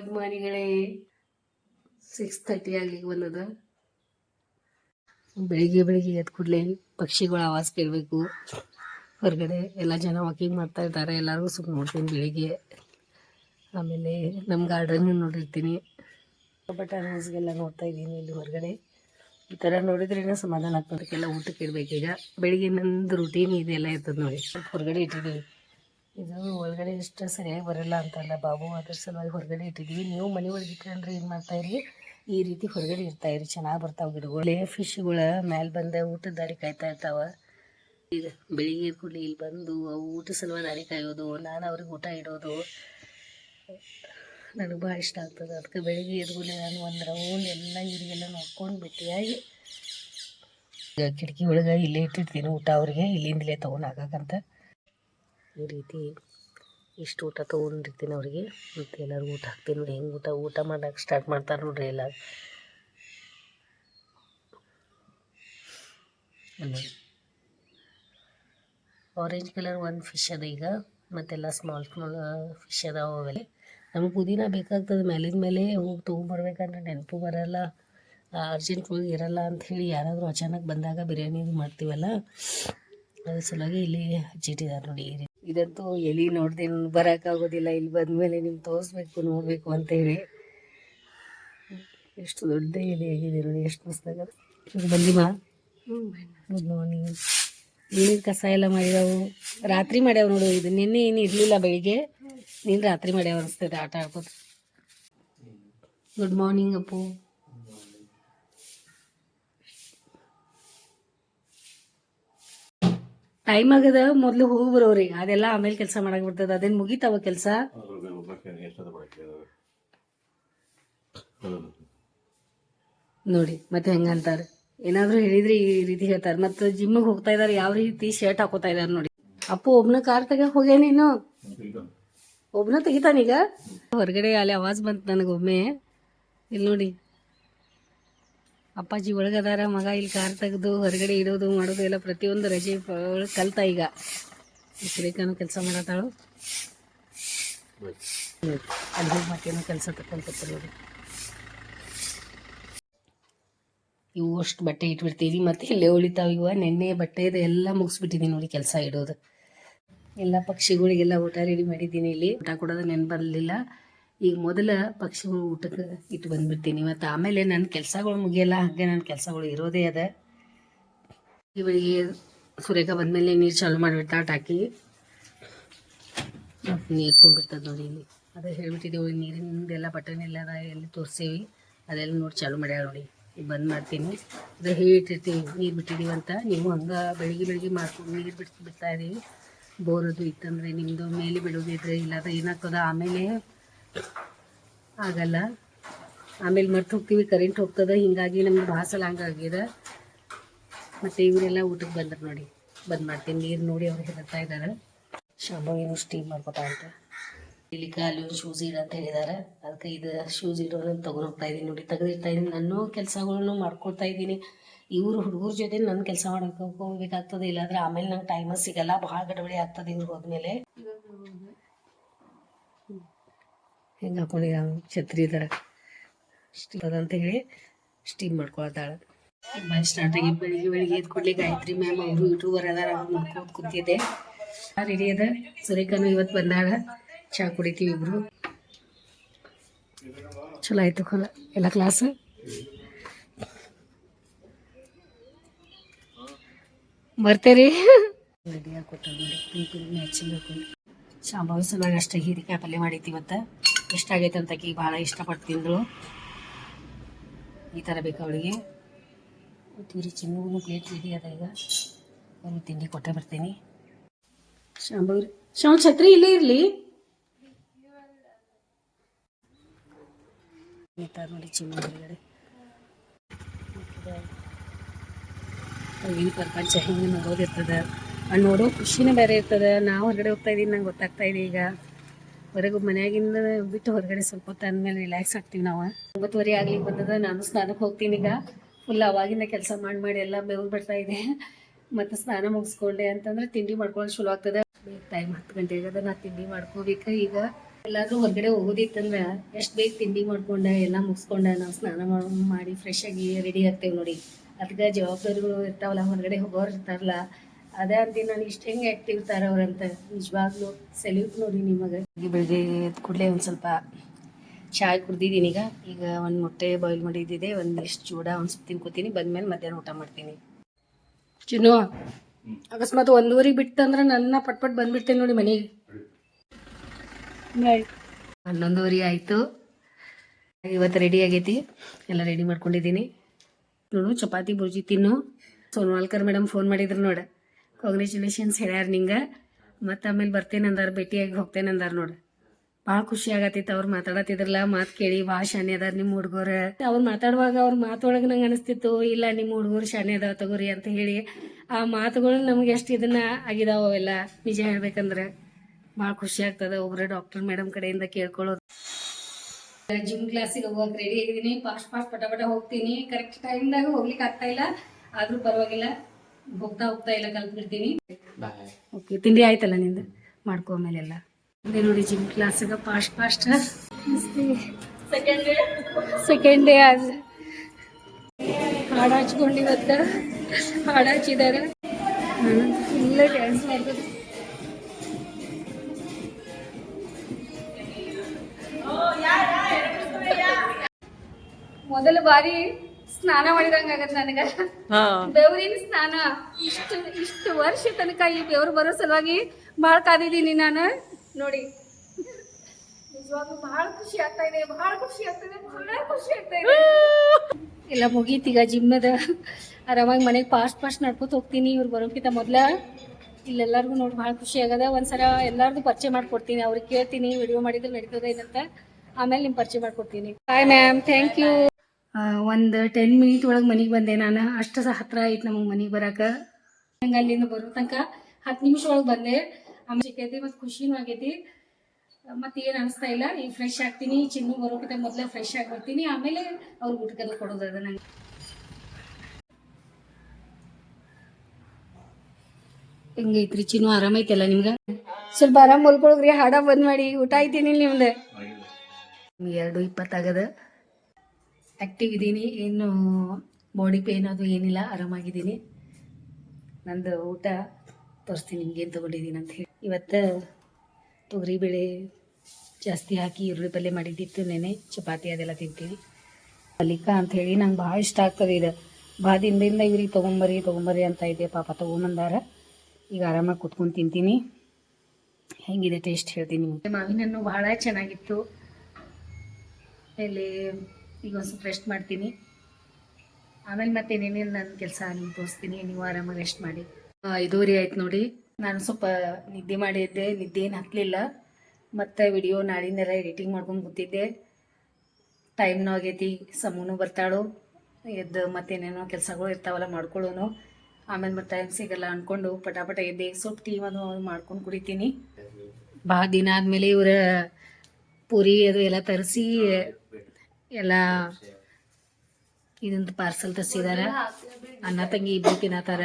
ಅಭಿಮಾನಿಗಳೇ six thirty ಆಗ್ಲಿಕ್ಕೆ ಬಂದದ. ಬೆಳಿಗ್ಗೆ ಬೆಳಿಗ್ಗೆ ಎದ್ದು ಕೂಡಲೇ ಪಕ್ಷಿಗಳ ಆವಾಸ್ ಕೇಳಬೇಕು. ಹೊರಗಡೆ ಎಲ್ಲ ಜನ ವಾಕಿಂಗ್ ಮಾಡ್ತಾ ಇದ್ದಾರೆ. ಎಲ್ಲರಿಗೂ ಸ್ವಲ್ಪ ನೋಡ್ತೀನಿ ಬೆಳಿಗ್ಗೆ. ಆಮೇಲೆ ನಮ್ಮ ಗಾರ್ಡನ್ ನೋಡಿರ್ತೀನಿ. ಬಟಾನೀಸ್ಗೆಲ್ಲ ನೋಡ್ತಾ ಇದ್ದೀನಿ ಇಲ್ಲಿ ಹೊರಗಡೆ. ಈ ಥರ ನೋಡಿದ್ರೇನೆ ಸಮಾಧಾನ ಆಗ್ತದಕ್ಕೆಲ್ಲ ಊಟಕ್ಕೆ ಇಡಬೇಕೀಗ. ಬೆಳಿಗ್ಗೆ ನಂದು ರುಟೀನ್ ಇದೆಲ್ಲ ಇರ್ತದೆ ನೋಡಿ. ಸ್ವಲ್ಪ ಹೊರಗಡೆ ಇಟ್ಟಿದ್ದೀವಿ ಇದು ಒಳಗಡೆ ಇಷ್ಟ ಸರಿಯಾಗಿ ಬರಲ್ಲ ಅಂತಲ್ಲ ಬಾಬು, ಅದ್ರ ಸಲುವಾಗಿ ಹೊರಗಡೆ ಇಟ್ಟಿದ್ದೀವಿ ನೀವು ಮನೆ ಒಳಗೆ ಇಟ್ಕೊಂಡ್ರೆ ಏನು ಮಾಡ್ತಾಯಿರಿ ಈ ರೀತಿ ಹೊರಗಡೆ ಇರ್ತಾಯಿರಿ ಚೆನ್ನಾಗಿ ಬರ್ತಾವೆ ಗಿಡಗಳು. ಫಿಶ್ಗಳ ಮೇಲೆ ಬಂದ ಊಟದ ದಾರಿ ಕಾಯ್ತಾ ಇರ್ತಾವೆ. ಈಗ ಬೆಳಿಗ್ಗೆ ಕೂಡಲಿ ಇಲ್ಲಿ ಬಂದು ಅವು ಊಟ ಸಲುವಾಗಿ ದಾರಿ ಕಾಯೋದು, ನಾನು ಅವ್ರಿಗೆ ಊಟ ಇಡೋದು. ನನಗೆ ಭಾಳ ಇಷ್ಟ ಆಗ್ತದೆ. ಅದಕ್ಕೆ ಬೆಳಿಗ್ಗೆ ಎದ್ಗುಲೆ ನಾನು ಒಂದು ರೌಂಡ್ ಎಲ್ಲ ಇವರಿಗೆಲ್ಲ ನೋಡ್ಕೊಂಡು ಭೇಟಿಯಾಗಿ ಈಗ ಕಿಟಕಿ ಒಳಗೆ ಇಲ್ಲೇ ಇಟ್ಟಿರ್ತೀನಿ ಊಟ ಅವ್ರಿಗೆ. ಇಲ್ಲಿಂದಲೇ ತೊಗೊಂಡು ಹಾಕಕ್ಕಂತ ಈ ರೀತಿ ಇಷ್ಟು ಊಟ ತೊಗೊಂಡಿರ್ತೀನಿ ಅವ್ರಿಗೆ. ಮತ್ತು ಎಲ್ಲರಿಗೂ ಊಟ ಹಾಕ್ತೀನಿ ನೋಡಿ ಹೆಂಗೆ ಊಟ ಊಟ ಮಾಡೋಕೆ ಸ್ಟಾರ್ಟ್ ಮಾಡ್ತಾರೆ ನೋಡ್ರಿ ಎಲ್ಲ ಆರೆಂಜ್ ಕಲರ್ ಒಂದು ಫಿಶ್ ಅದ ಈಗ ಮತ್ತೆಲ್ಲ ಸ್ಮಾಲ್ ಸ್ಮಾಲ್ ಫಿಶ್ ಅದಾವ ಅವೆಲ್ಲ. ನಮಗೆ ಪುದೀನ ಬೇಕಾಗ್ತದೆ ಮೇಲಿನ ಮೇಲೆ ಹೋಗಿ ತೊಗೊಂಬರ್ಬೇಕಂದ್ರೆ ನೆನಪು ಬರಲ್ಲ. ಅರ್ಜೆಂಟ್ ಹೋಗಿ ಇರಲ್ಲ ಅಂಥೇಳಿ ಯಾರಾದರೂ ಅಚಾನಕ್ ಬಂದಾಗ ಬಿರಿಯಾನಿ ಮಾಡ್ತೀವಲ್ಲ ಅದ್ರ ಸಲುವಾಗಿ ಇಲ್ಲಿ ಹಚ್ಚಿಟ್ಟಿದ್ದಾರೆ ನೋಡಿ ಈ ರೀತಿ. ಇದಂತೂ ಎಲ್ಲಿ ನೋಡ್ದೆ ಬರೋಕ್ಕಾಗೋದಿಲ್ಲ. ಇಲ್ಲಿ ಬಂದಮೇಲೆ ನಿಮ್ಗೆ ತೋರಿಸ್ಬೇಕು ನೋಡಬೇಕು ಅಂತೇಳಿ ಎಷ್ಟು ದೊಡ್ಡ ಎಲೆ ಆಗಿದೆ ನೋಡಿ ಎಷ್ಟು ಮಸ್ತಾಗದ ಬಂದಿಮ್ಮ ಗುಡ್ ಮಾರ್ನಿಂಗ್ ಏನೇನು ಕಸ ಎಲ್ಲ ಮಾಡಿದವು? ರಾತ್ರಿ ಮಾಡ್ಯಾವ ನೋಡು ಇದು ನಿನ್ನೆ ಏನು ಇರಲಿಲ್ಲ ಬೆಳಿಗ್ಗೆ. ನೀನು ರಾತ್ರಿ ಮಾಡ್ಯಾವ ಅನಿಸ್ತದೆ ಆಟ ಆಡ್ಕೋತ. Good morning Appu. ಟೈಮ್ ಆಗದ ಮೊದಲು ಹೋಗಿ ಬರೋರಿ ಅದೆಲ್ಲ ಆಮೇಲೆ ಕೆಲಸ ಮಾಡಕ್ ಬರ್ತದ ಅದೇನ್ ಮುಗಿತಾವ ಕೆಲಸ? ನೋಡಿ ಮತ್ತೆ ಹೆಂಗಂತಾರ ಏನಾದರೂ ಹೇಳಿದ್ರೆ ಈ ರೀತಿ ಹೇಳ್ತಾರೆ. ಮತ್ತು ಜಿಮ್ಮಿಗೆ ಹೋಗ್ತಾ ಇದಾರೆ ಯಾವ ರೀತಿ ಶರ್ಟ್ ಹಾಕೋತಾ ಇದಾರೆ ನೋಡಿ. ಅಪ್ಪು ಒಬ್ನ ಕಾರ್ ತಗ ಹೋಗ್ಯಾನೇನು ನೀನು ಒಬ್ನ ತೆಗಿತಾನೀಗ ಹೊರಗಡೆ ಅಲ್ಲಿ ಆವಾಜ್ ಬಂತು ನನಗೊಮ್ಮೆ. ಇಲ್ಲಿ ನೋಡಿ ಅಪ್ಪಾಜಿ ಒಳಗದಾರ, ಮಗ ಇಲ್ಲಿ ಕಾರ್ ತೆಗೆದು ಹೊರಗಡೆ ಇಡೋದು, ಮಾಡೋದು ಎಲ್ಲ ಪ್ರತಿಯೊಂದು ರಜೆ ಒಳಗೆ ಕಲ್ತ ಈಗ. ಸುರೇಖಾನು ಕೆಲಸ ಮಾಡತ್ತಾಳು. ಅಲ್ಲಿ ಮತ್ತೇನೋ ಕೆಲಸ ಕಲ್ತಿರ್ತಾರೆ ನೋಡಿ. ಇವು ಅಷ್ಟು ಬಟ್ಟೆ ಇಟ್ಬಿಡ್ತೀವಿ ಮತ್ತೆ ಇಲ್ಲೇ ಉಳಿತಾವ ಇವ. ನೆನ್ನೆ ಬಟ್ಟೆದು ಎಲ್ಲ ಮುಗಿಸ್ಬಿಟ್ಟಿದ್ದೀನಿ ನೋಡಿ ಕೆಲಸ ಇಡೋದು. ಎಲ್ಲ ಪಕ್ಷಿಗಳಿಗೆಲ್ಲ ಊಟ ರೆಡಿ ಮಾಡಿದ್ದೀನಿ ಇಲ್ಲಿ. ಊಟ ಕೊಡೋದು ನೆನ್ಪು ಬರಲಿಲ್ಲ. ಈಗ ಮೊದಲ ಪಕ್ಷಿಗಳು ಊಟಕ್ಕೆ ಇಟ್ಟು ಬಂದ್ಬಿಡ್ತೀನಿ. ಮತ್ತು ಆಮೇಲೆ ನನ್ನ ಕೆಲಸಗಳು ಮುಗಿಯಲ್ಲ, ಹಾಗೆ ನನ್ನ ಕೆಲಸಗಳು ಇರೋದೇ ಅದ. ಇವಳಿಗೆ ಸುರೇಖ ಬಂದಮೇಲೆ ನೀರು ಚಾಲು ಮಾಡಿಬಿಡ್ತಾ ಟಾಕಿ ಮತ್ತು ನೀರು ತುಂಬಿರ್ತದೆ ನೋಡಿ ಇಲ್ಲಿ. ಅದೇ ಹೇಳ್ಬಿಟ್ಟಿದ್ದೀವಿ ನೀರಿಂದೆಲ್ಲ ಎಲ್ಲ ಅದ ಎಲ್ಲಿ ತೋರಿಸ್ತೀವಿ ಅದೆಲ್ಲ ನೋಡಿ ಚಾಲು ಮಾಡ್ಯಾಳ ನೋಡಿ. ಈಗ ಬಂದ್ ಮಾಡ್ತೀನಿ. ಅದು ಹೇಳಿಟ್ಟಿರ್ತೀವಿ ನೀರು ಬಿಟ್ಟಿದ್ದೀವಿ ಅಂತ. ನೀವು ಹಂಗೆ ಬೆಳಿಗ್ಗೆ ಬೆಳಿಗ್ಗೆ ಮಾಡ್ಕೊಂಡು ನೀರು ಬಿಡ್ತಾ ಇದ್ದೀವಿ ಬೋರೋದು ಇತ್ತಂದರೆ ನಿಮ್ಮದು ಮೇಲೆ ಬಿಡೋದಿದ್ರೆ ಇಲ್ಲಾದ್ರೆ ಏನಾಗ್ತದೆ? ಆಮೇಲೆ ಆಗಲ್ಲ. ಆಮೇಲೆ ಮರ್ತು ಹೋಗ್ತೀವಿ ಕರೆಂಟ್ ಹೋಗ್ತದೆ, ಹಿಂಗಾಗಿ ನಮ್ಗೆ ಭಾಳ ಸಲ ಹಂಗಾಗಿದೆ ಮತ್ತೆ ಇವರೆಲ್ಲ ಊಟಕ್ಕೆ ಬಂದ್ರೆ ನೋಡಿ, ಬಂದ್ ಮಾಡ್ತೀನಿ. ನೀರು ನೋಡಿ ಅವ್ರಿಗೆ ಹೇಳ್ತಾ ಇದ್ದಾರೆ ಶಾಂಭವಿನೂ ಸ್ಟೀಮ್ ಮಾಡ್ಕೊತಾ ಅಂತ. ಇಲ್ಲಿ ಕಾಲು ಶೂಸ್ ಇಡ ಅಂತ ಹೇಳಿದ್ದಾರೆ ಅದಕ್ಕೆ ಇದು ಶೂಸ್ ಇಡೋದು ತಗೊಂಡು ಹೋಗ್ತಾ ಇದ್ದೀನಿ ನೋಡಿ ತೆಗೆದಿರ್ತಾ ಇದ್ದೀನಿ ನನ್ನ ಕೆಲಸಗಳನ್ನು ಮಾಡ್ಕೊಳ್ತಾ ಇದ್ದೀನಿ ಇವರು ಹುಡುಗರ ಜೊತೆ ನನ್ನ ಕೆಲಸ ಮಾಡೋಕೆ ಹೋಗ್ಬೇಕಾಗ್ತದೆ. ಇಲ್ಲಾಂದ್ರೆ ಆಮೇಲೆ ನಂಗೆ ಟೈಮ್ ಸಿಗಲ್ಲ. ಭಾಳ ಗಡಬಡಿ ಆಗ್ತದೆ ಇವ್ರು ಹೋದ್ಮೇಲೆ. ಹೆಂಗೆ ಹಾಕೊಂಡಿದ್ದ ಛತ್ರಿ ಥರ ಸ್ಟೀಮ್ ಅದಂತ ಹೇಳಿ ಸ್ಟೀಮ್ ಮಾಡ್ಕೊಳ್ತಾಳೆ ಬಾಯ್ ಸ್ಟಾರ್ಟ್ ಆಗಿ ಬೆಳಿಗ್ಗೆ ಬೆಳಿಗ್ಗೆ ಎದ್ದು ಕೊಡ್ಲಿ ಗಾಯತ್ರಿ ಮ್ಯಾಮ್ ಅವರು ಯೂಟ್ಯೂಬರ್ ಅದಾರ ಅವ್ರು ನೋಡ್ಕೊಂಡು ಕೂತಿದ್ದೆ. ರೆಡಿ ಅದ. ಸುರೇಖನು ಇವತ್ತು ಬಂದಾಳ. ಚಹಾ ಕುಡಿತೀವಿ ಇಬ್ರು. ಚಲೋ ಆಯ್ತು ಕೊಲ ಎಲ್ಲ ಕ್ಲಾಸ್ ಬರ್ತೇರಿ. ರೆಡಿ ಹಾಕೊಟ್ಟು ನೋಡಿ. ಮ್ಯಾಚಿಂಗ್ ಹಾಕೊಂಡು ಅಷ್ಟೇ ಹೀರಿಕಾಯಿ ಪಲ್ಯ ಮಾಡೈತಿ ಇವತ್ತು ಎಷ್ಟಾಗೈತೆ ಅಂತ ಆಕೆಗೆ ಭಾಳ ಇಷ್ಟಪಟ್ಟು ತಿಂದಳು ಈ ಥರ ಬೇಕು ಅವಳಿಗೆ. ತೀರಿ ಚಿನ್ನಗೂ ಪ್ಲೇಟ್ ರೆಡಿ ಅದ ಈಗ. ಅವ್ರಿಗೆ ತಿಂಡಿ ಕೊಟ್ಟೆ ಬರ್ತೀನಿ. ಶಾಂಬೂರಿ ಶಾವ್ ಛತ್ರಿ ಇಲ್ಲೇ ಇರಲಿ. ನಿಂತಾರ ನೋಡಿ ಚಿನ್ನ ಹೊರಗಡೆ ಪ್ರಪಂಚ ಹೆಂಗೆ ನೋಡೋದಿರ್ತದೆ ಅಲ್ಲಿ ನೋಡೋ ಖುಷಿನೇ ಬೇರೆ ಇರ್ತದೆ. ನಾವು ಹೊರಗಡೆ ಹೋಗ್ತಾ ಇದೀನಿ ನಂಗೆ ಗೊತ್ತಾಗ್ತಾ ಇದೆ ಈಗ. ಹೊರಗೆ ಮನೆಯಾಗಿಂದ ಬಿಟ್ಟು ಹೊರಗಡೆ ಸ್ವಲ್ಪ ಹೊತ್ತು ಅಂದಮೇಲೆ ರಿಲ್ಯಾಕ್ಸ್ ಆಗ್ತೀವಿ ನಾವು. ಒಂಬತ್ತುವರೆ ಆಗ್ಲಿಕ್ಕೆ ಬಂದದ, ನಾನು ಸ್ನಾನಕ್ಕೆ ಹೋಗ್ತೀನಿ ಈಗ. ಫುಲ್ ಅವಾಗಿಂದ ಕೆಲಸ ಮಾಡಿ ಮಾಡಿ ಎಲ್ಲ ಬೆವ್ರು ಬರ್ತಾ ಇದೆ. ಮತ್ತು ಸ್ನಾನ ಮುಗಿಸ್ಕೊಂಡೆ ಅಂತಂದ್ರೆ ತಿಂಡಿ ಮಾಡ್ಕೊಳ್ಳೋದು ಚಲೋ ಆಗ್ತದೆ. ಟೈಮ್ ಹತ್ತು ಗಂಟೆ ಆಗದ ನಾ ತಿಂಡಿ ಮಾಡ್ಕೋಬೇಕು ಈಗ. ಎಲ್ಲಾದ್ರೂ ಹೊರಗಡೆ ಹೋಗೋದಿತ್ತಂದ್ರೆ ಎಷ್ಟು ಬೇಗ ತಿಂಡಿ ಮಾಡ್ಕೊಂಡೆ, ಎಲ್ಲ ಮುಗಿಸ್ಕೊಂಡೆ, ನಾವು ಸ್ನಾನ ಮಾಡಿ ಫ್ರೆಶ್ ಆಗಿ ರೆಡಿ ಆಗ್ತೇವೆ ನೋಡಿ. ಅದಕ್ಕೆ ಜವಾಬ್ದಾರಿಗಳು ಇರ್ತಾವಲ್ಲ, ಹೊರಗಡೆ ಹೋಗೋರು ಇರ್ತಾರಲ್ಲ. ಅದೇ ಅಂತ ನಾನು ಇಷ್ಟು ಹೆಂಗೆ ಆ್ಯಕ್ಟಿವ್ ತರ ಅವ್ರಂತ ನಿಜವಾಗ್ಲೂ ಸೆಲ್ಯೂಟ್ ನೋಡಿ ನಿಮಗೆ. ಬೆಳಗ್ಗೆ ಎದ್ದು ಕೂಡಲೇ ಒಂದು ಸ್ವಲ್ಪ ಚಾಯ್ ಕುಡ್ದಿದ್ದೀನಿ ಈಗ. ಈಗ ಒಂದು ಮೊಟ್ಟೆ ಬಾಯ್ಲ್ ಮಾಡಿದ್ದಿದೆ ಒಂದಿಷ್ಟು ಚೂಡ ಒಂದು ಸ್ವಲ್ಪ ತಿನ್ಕೋತೀನಿ. ಬಂದ್ಮೇಲೆ ಮಧ್ಯಾಹ್ನ ಊಟ ಮಾಡ್ತೀನಿ. ಚಿನ್ನು ಅಕಸ್ಮಾತ್ ಒಂದೂವರೆಗೆ ಬಿಟ್ಟಂದ್ರೆ ನನ್ನ ಪಟ್ ಪಟ್ ಬಂದ್ಬಿಡ್ತೇನೆ ನೋಡಿ ಮನೆಗೆ. ಹನ್ನೊಂದುವರೆ ಆಯಿತು. ಇವತ್ತು ರೆಡಿ ಆಗೈತಿ. ಎಲ್ಲ ರೆಡಿ ಮಾಡ್ಕೊಂಡಿದ್ದೀನಿ. ನೋಡು ಚಪಾತಿ ಬುರ್ಜಿ ತಿನ್ನು. ಸೋನ್ವಾಲ್ಕರ್ ಮೇಡಮ್ ಫೋನ್ ಮಾಡಿದ್ರು ನೋಡ. ಕಾಂಗ್ರ್ಯಾಚುಲೇಷನ್ಸ್ ಹೇಳ್ಯಾರ ನಿಂಗೆ. ಮತ್ತು ಆಮೇಲೆ ಬರ್ತೇನೆ ಅಂದಾರ ಭೇಟಿಯಾಗಿ ಹೋಗ್ತೇನೆ ಅಂದಾರ ನೋಡಿ. ಭಾಳ ಖುಷಿ ಆಗತ್ತಿತ್ತು ಅವ್ರು ಮಾತಾಡತ್ತಿದ್ರಲ್ಲ, ಮಾತು ಕೇಳಿ ಭಾಳ ಶಾನೆ ಅದಾರ ನಿಮ್ಮ ಹುಡುಗರು. ಅವ್ರು ಮಾತಾಡುವಾಗ ಅವ್ರ ಮಾತೊಳಗೆ ನಂಗೆ ಅನಿಸ್ತಿತ್ತು, ಇಲ್ಲ ನಿಮ್ಮ ಹುಡುಗರು ಶಾನೆ ಅದಾವ ತಗೋರಿ ಅಂತ ಹೇಳಿ ಆ ಮಾತುಗಳು ನಮ್ಗೆ ಎಷ್ಟು ಇದನ್ನ ಆಗಿದಾವ ಅವೆಲ್ಲ ನಿಜ ಹೇಳ್ಬೇಕಂದ್ರೆ ಭಾಳ ಖುಷಿ ಆಗ್ತದೆ ಒಬ್ರು ಡಾಕ್ಟರ್ ಮೇಡಮ್ ಕಡೆಯಿಂದ ಕೇಳ್ಕೊಳ್ಳೋದು. ಜಿಮ್ ಕ್ಲಾಸಿಗೆ ಹೋಗಕ್ ರೆಡಿ ಆಗಿದ್ದೀನಿ ಫಾಸ್ಟ್ ಫಾಸ್ಟ್ ಪಟ ಪಟ ಹೋಗ್ತೀನಿ. ಕರೆಕ್ಟ್ ಟೈಮ್ದಾಗ ಹೋಗ್ಲಿಕ್ಕೆ ಆಗ್ತಾ ಇಲ್ಲ, ಆದ್ರೂ ಪರವಾಗಿಲ್ಲ. ಹೋಗ್ತಾ ಹೋಗ್ತಾ ಇಲ್ಲ ಕಲ್ತ್ಬಿಡ್ತೀನಿ. ಓಕೆ ತಿಂಡಿ ಆಯ್ತಲ್ಲ ನಿಂದು? ಮಾಡ್ಕೊ ಆಮೇಲೆಲ್ಲ. ಮುಂದೆ ನೋಡಿ ಜಿಮ್ ಕ್ಲಾಸಿಗೆ fast fast second day second day ಆದ. ಹಾಡು ಹಚ್ಕೊಂಡು ಇವತ್ತು. ಹಾಡು ಹಚ್ಚಿದಾರೆ. ನಾನಂತೂ ಫುಲ್ ಡ್ಯಾನ್ಸ್ ಮಾಡ್ಬೋದು ಮೊದಲ ಬಾರಿ ಸ್ನಾನ ಮಾಡಿದಂಗ ಆಗತ್ ನನಗ. ಬೆವರಿನ ಸ್ನಾನ. ಇಷ್ಟು ಇಷ್ಟು ವರ್ಷ ತನಕ ಈ ಬೆವರು ಬರೋ ಸಲುವಾಗಿ ಭಾಳ ಕಾದಿದ್ದೀನಿ ನಾನು. ನೋಡಿ. ನಿಜವಾಗ್ಲೂ ಬಹಳ ಖುಷಿ ಆಗ್ತಾ ಇದೆ ಬಹಳ ಖುಷಿ ಬಹಳ ಖುಷಿ ಆಗ್ತಾ ಇದೆ. ಎಲ್ಲ ಮುಗೀತೀಗ ಜಿಮ್ಮದ ಆರಾಮಾಗಿ ಮನೆಗೆ ಫಾಸ್ಟ್ ಫಾಸ್ಟ್ ನಡ್ಕೊತ ಹೋಗ್ತೀನಿ ಇವ್ರು ಬರೋಕ್ಕಿಂತ ಮೊದಲ. ಇಲ್ಲೆಲ್ಲರಿಗೂ ನೋಡಿ ಭಾಳ ಖುಷಿ ಆಗದ ಒಂದ್ಸಲ ಎಲ್ಲಾರ್ದು ಪರಿಚಯ ಮಾಡ್ಕೊಡ್ತೀನಿ ಅವ್ರಿಗೆ ಕೇಳ್ತೀನಿ ವಿಡಿಯೋ ಮಾಡಿದ್ರೆ ನಡೀತದ ಏನಂತ. ಆಮೇಲೆ ನಿಮ್ ಪರಿಚಯ ಮಾಡ್ಕೊಡ್ತೀನಿ. ಬಾಯ್ ಮ್ಯಾಮ್ ಥ್ಯಾಂಕ್ ಯು ಒಂದು ಟೆನ್ ಮಿನಿಟ್ ಒಳಗೆ ಮನೆಗೆ ಬಂದೆ ನಾನು. ಅಷ್ಟು ಸಹ ಹತ್ರ ಆಯ್ತು ನಮಗೆ ಮನೆಗೆ ಬರಾಕ. ನಂಗೆ ಅಲ್ಲಿಂದ ಬರೋ ತನಕ ಹತ್ತು ನಿಮಿಷ ಒಳಗೆ ಬಂದೆ. ಆಮೇಲೆ ಸಿಕ್ಕೈತಿ ಮತ್ತು ಖುಷಿನೂ ಆಗೈತಿ. ಮತ್ತೆ ಏನು ಅನಿಸ್ತಾ ಇಲ್ಲ ಈಗ ಫ್ರೆಶ್ ಆಗ್ತೀನಿ. ಚಿನ್ನು ಬರೋಕ್ಕಿಂತ ಮೊದಲೇ ಫ್ರೆಶ್ ಆಗಿ ಬರ್ತೀನಿ ಆಮೇಲೆ ಅವ್ರಿಗೆ ಊಟಕ್ಕೆಲ್ಲ ಕೊಡೋದದ ನಂಗೆ. ಹೆಂಗೈತ್ರಿ ಚಿನ್ನು? ಆರಾಮೈತಲ್ಲ ನಿಮ್ಗೆ? ಸ್ವಲ್ಪ ಆರಾಮ್ ಮಲ್ಕೊಳಗ್ರಿ ಹಾಡ ಬಂದ್ ಮಾಡಿ. ಊಟ ಐತೀನಿ ನಿಮ್ದು? ಎರಡು ಇಪ್ಪತ್ತಾಗದ ಆ್ಯಕ್ಟಿವ್ ಇದ್ದೀನಿ ಏನು ಬಾಡಿ ಪೇನ್ ಅದು ಏನಿಲ್ಲ, ಆರಾಮಾಗಿದ್ದೀನಿ. ನಂದು ಊಟ ತೋರಿಸ್ತೀನಿ ನಿಮ್ಗೆ ಏನು ತೊಗೊಂಡಿದ್ದೀನಿ ಅಂತ ಹೇಳಿ. ಇವತ್ತು ತೊಗರಿಬೇಳೆ ಜಾಸ್ತಿ ಹಾಕಿ ಈರುಳ್ಳಿ ಪಲ್ಯ ಮಾಡಿದ್ದಿತ್ತು ನೆನೆ ಚಪಾತಿ ಅದೆಲ್ಲ ತಿಂತೀವಿ. ಅಂತ ಹೇಳಿ ನಂಗೆ ಭಾಳ ಇಷ್ಟ ಆಗ್ತದೆ ಇದು. ಭಾಳ ದಿನದಿಂದ ಇವ್ರಿಗೆ ತೊಗೊಂಬರ್ರಿ ತೊಗೊಂಬರ್ರಿ ಅಂತ ಇದೆ ಪಾಪ ತೊಗೊಂಬಂದಾರ. ಈಗ ಆರಾಮಾಗಿ ಕುತ್ಕೊಂಡು ತಿಂತೀನಿ. ಹೆಂಗಿದೆ ಟೇಸ್ಟ್ ಹೇಳ್ತೀನಿ ಮಾವಿನ ಹಣ್ಣು ಭಾಳ ಚೆನ್ನಾಗಿತ್ತು. ಆಮೇಲೆ ಈಗ ಒಂದು ಸ್ವಲ್ಪ ರೆಸ್ಟ್ ಮಾಡ್ತೀನಿ. ಆಮೇಲೆ ಮತ್ತೆ ಏನೇನೇನು ನನ್ನ ಕೆಲಸ ನಿಮ್ಗೆ ತೋರಿಸ್ತೀನಿ, ನೀವು ಆರಾಮಾಗಿ ರೆಸ್ಟ್ ಮಾಡಿ. ಇದೂರಿ ಆಯ್ತು ನೋಡಿ. ನಾನು ಸ್ವಲ್ಪ ನಿದ್ದೆ ಮಾಡಿದ್ದೆ, ನಿದ್ದೆ ಏನು ಹತ್ತಲಿಲ್ಲ ಮತ್ತು ವಿಡಿಯೋ ನಾಳಿನೆಲ್ಲ ಎಡಿಟಿಂಗ್ ಮಾಡ್ಕೊಂಡು ಕೂತಿದ್ದೆ. ಟೈಮ್ನೂ ಆಗೈತಿ, ಸಮೂನು ಬರ್ತಾಳು. ಎದ್ದು ಮತ್ತೇನೇನೋ ಕೆಲಸಗಳು ಇರ್ತಾವಲ್ಲ ಮಾಡ್ಕೊಳ್ಳೋನು. ಆಮೇಲೆ ಮತ್ತೆ ಟೈಮ್ ಸಿಗಲ್ಲ ಅಂದ್ಕೊಂಡು ಪಟಾಪಟ ಎದ್ದೆ. ಸ್ವಲ್ಪ ಟೀ ಅದು ಮಾಡ್ಕೊಂಡು ಕುಡಿತೀನಿ. ಭಾಳ ದಿನ ಆದಮೇಲೆ ಇವರ ಪೂರಿ ಅದು ಎಲ್ಲ ತರಿಸಿ ಎಲ್ಲ ಇದೊಂದು ಪಾರ್ಸಲ್ ತರಿಸಿದಾರ. ಅಣ್ಣ ತಂಗಿ ಇಬ್ಬರು ತಿನ್ನತಾರ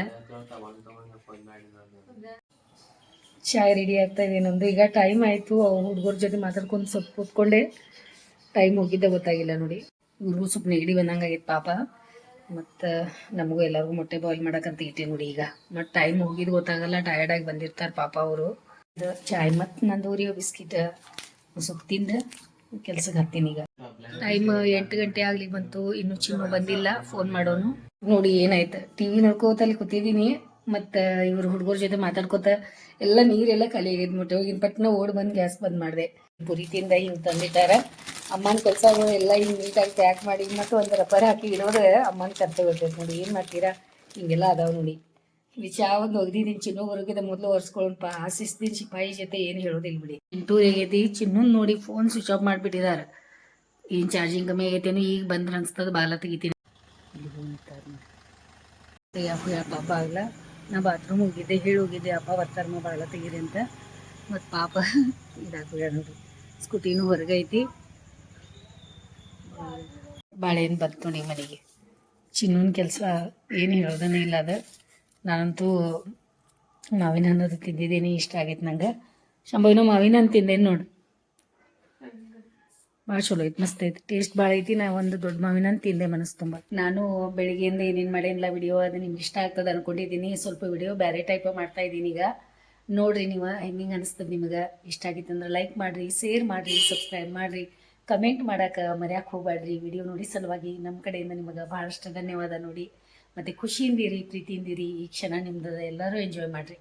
ಚಾಯ್ ರೆಡಿ ಆಗ್ತಾ ಇದೆ ನಮ್ದು ಈಗ ಟೈಮ್ ಆಯಿತು. ಹುಡುಗರ ಜೊತೆ ಮಾತಾಡ್ಕೊಂಡು ಸ್ವಲ್ಪ ಕೂತ್ಕೊಂಡೆ. ಟೈಮ್ ಹೋಗಿದ್ದೆ ಗೊತ್ತಾಗಿಲ್ಲ ನೋಡಿ. ಇವ್ರಿಗೂ ಸ್ವಲ್ಪ ನೆಗಡಿ ಬಂದಂಗಾಗಿತ್ತು ಪಾಪ. ಮತ್ತು ನಮಗೂ ಎಲ್ಲರಿಗೂ ಮೊಟ್ಟೆ ಬಾಯ್ಲ್ ಮಾಡಕ್ಕಂತ ಇಟ್ಟೆ ನೋಡಿ ಈಗ. ಮತ್ತು ಟೈಮ್ ಹೋಗಿದ್ದು ಗೊತ್ತಾಗಲ್ಲ. ಟಯರ್ಡಾಗಿ ಬಂದಿರ್ತಾರೆ ಪಾಪ ಅವರು. ಚಾಯ್ ಮತ್ತು ನಂದೂರಿ ಬಿಸ್ಕಿಟ್ ಸ್ವಲ್ಪ ತಿಂದು. ಕೆಲ್ಸಕ್ಕೆ ಹತ್ತೀನಿ ಈಗ. ಟೈಮ್ ಎಂಟು ಗಂಟೆ ಆಗ್ಲಿ ಬಂತು, ಇನ್ನು ಚಿನ್ನು ಬಂದಿಲ್ಲ ಫೋನ್ ಮಾಡೋನು. ನೋಡಿ ಏನಾಯ್ತು ಟಿವಿ ನೋಡ್ಕೋತ ಅಲ್ಲಿ ಕೂತಿದ್ದೀನಿ ಮತ್ತೆ ಇವ್ರ ಹುಡುಗರ ಜೊತೆ ಮಾತಾಡ್ಕೋತ ಎಲ್ಲ ನೀರೆಲ್ಲ ಖಾಲಿ ಆಗಿದ್ ಮುಟ್ಟೆ ಹೋಗಿನ ಪಟ್ನ ಓಡ್ ಬಂದು ಗ್ಯಾಸ್ ಬಂದ್ ಮಾಡಿದೆ. ಪುರಿತಿಂದ ಹಿಂಗೆ ತಂದಿಟ್ಟಾರ. ಅಮ್ಮನ ಕೆಲಸಗಳು ಎಲ್ಲ ಹಿಂಗೆ ನೀಟಾಗಿ ಪ್ಯಾಕ್ ಮಾಡಿ, ಮತ್ತೆ ಒಂದು ರಬ್ಬರ್ ಹಾಕಿ ಇಡೋದು ಅಮ್ಮನ ಕರ್ತವ್ಯ ನೋಡಿ. ಏನು ಮಾಡ್ತೀರಾ? ಹಿಂಗೆಲ್ಲ ಅದಾವ ನೋಡಿ. ಒಂದು ಒಗ್ದಿದ್ದೀನಿ, ಚಿನ್ನು ಹೊರಗಿದ ಮೊದಲು ಒರೆಸ್ಕೊಳ್ಳೋಣಪ್ಪ. ಆಸಿಸ್ತೀನಿ ಶಿಪಾಯಿ ಜೊತೆ, ಏನು ಹೇಳೋದಿಲ್ಲ ಬಿಡಿ. ಟೂರ್ ಹೇಗೈತಿ? ಚಿನ್ನು ನೋಡಿ ಫೋನ್ ಸ್ವಿಚ್ ಆಫ್ ಮಾಡಿಬಿಟ್ಟಿದ್ದಾರೆ ಏನು ಚಾರ್ಜಿಂಗ್ ಕಮ್ಮಿ ಆಗೈತೇನು, ಈಗ ಬಂದ್ರೆ ಅನ್ಸ್ತದ, ಬಾಲ ತೆಗಿತೀನಿ. ಪಾಪ ಆಗಲ್ಲ ನಾ ಬಾತ್ರೂಮ್ ಹೋಗಿದ್ದೆ, ಹೇಳಿ ಹೋಗಿದ್ದೆ, ಅಪ್ಪ ಬರ್ತಾರಮ್ಮ ಬಾಲ ತೆಗೀರಿ ಅಂತ. ಮತ್ತು ಪಾಪ ಇದಾಕೋಯ ನೋಡಿ ಸ್ಕೂಟಿನೂ ಹೊರಗೈತಿ. ಬಾಳೆಹಣ್ಣು ಬಂತು ನೋಡಿ ಮನೆಗೆ. ಚಿನ್ನೂನ್ ಕೆಲಸ, ಏನು ಹೇಳೋದನ್ನೇ ಇಲ್ಲ ಅದು. ನಾನಂತೂ ಮಾವಿನ ಹಣ್ಣದು ತಿಂದಿದ್ದೀನಿ, ಇಷ್ಟ ಆಗೈತೆ ನಂಗೆ. ಶಂಭವಿನೂ ಮಾವಿನ ಹಣ್ಣು ತಿಂದೇನು ನೋಡು. ಭಾಳ ಚಲೋ ಐತಿ, ಮಸ್ತ್ ಐತಿ. ಟೇಸ್ಟ್ ಭಾಳ ಐತಿ, ನಾ ಒಂದು ದೊಡ್ಡ ಮಾವಿನ ಹಣ್ಣು ತಿಂದೆ ಮನಸ್ಸು ತುಂಬ. ನಾನು ಬೆಳಿಗ್ಗೆಯಿಂದ ಏನೇನು ಮಾಡೇನಿಲ್ಲ ವಿಡಿಯೋ ಅದು ನಿಮ್ಗೆ ಇಷ್ಟ ಆಗ್ತದೆ ಅನ್ಕೊಂಡಿದ್ದೀನಿ ಸ್ವಲ್ಪ ವಿಡಿಯೋ ಬೇರೆ ಟೈಪ್ ಮಾಡ್ತಾ ಇದ್ದೀನಿ ಈಗ. ನೋಡ್ರಿ ನೀವು ಹೆಂಗೆ ಅನಿಸ್ತದೆ ನಿಮಗೆ? ಇಷ್ಟ ಆಗಿತ್ತು ಅಂದ್ರೆ ಲೈಕ್ ಮಾಡಿರಿ ಶೇರ್ ಮಾಡಿರಿ ಸಬ್ಸ್ಕ್ರೈಬ್ ಮಾಡಿರಿ. ಕಮೆಂಟ್ ಮಾಡಕ್ಕೆ ಮರ್ಯಾಕೆ ಹೋಗ್ಬೇಡ್ರಿ ವಿಡಿಯೋ ನೋಡಿ ಸಲುವಾಗಿ ನಮ್ಮ ಕಡೆಯಿಂದ ನಿಮಗೆ ಭಾಳಷ್ಟು ಧನ್ಯವಾದ ನೋಡಿ. ಮತ್ತು ಖುಷಿಯಿಂದಿರಿ ಪ್ರೀತಿಯಿಂದಿರಿ ಈ ಕ್ಷಣ ನಿಮ್ದು ಎಲ್ಲರೂ ಎಂಜಾಯ್ ಮಾಡಿರಿ.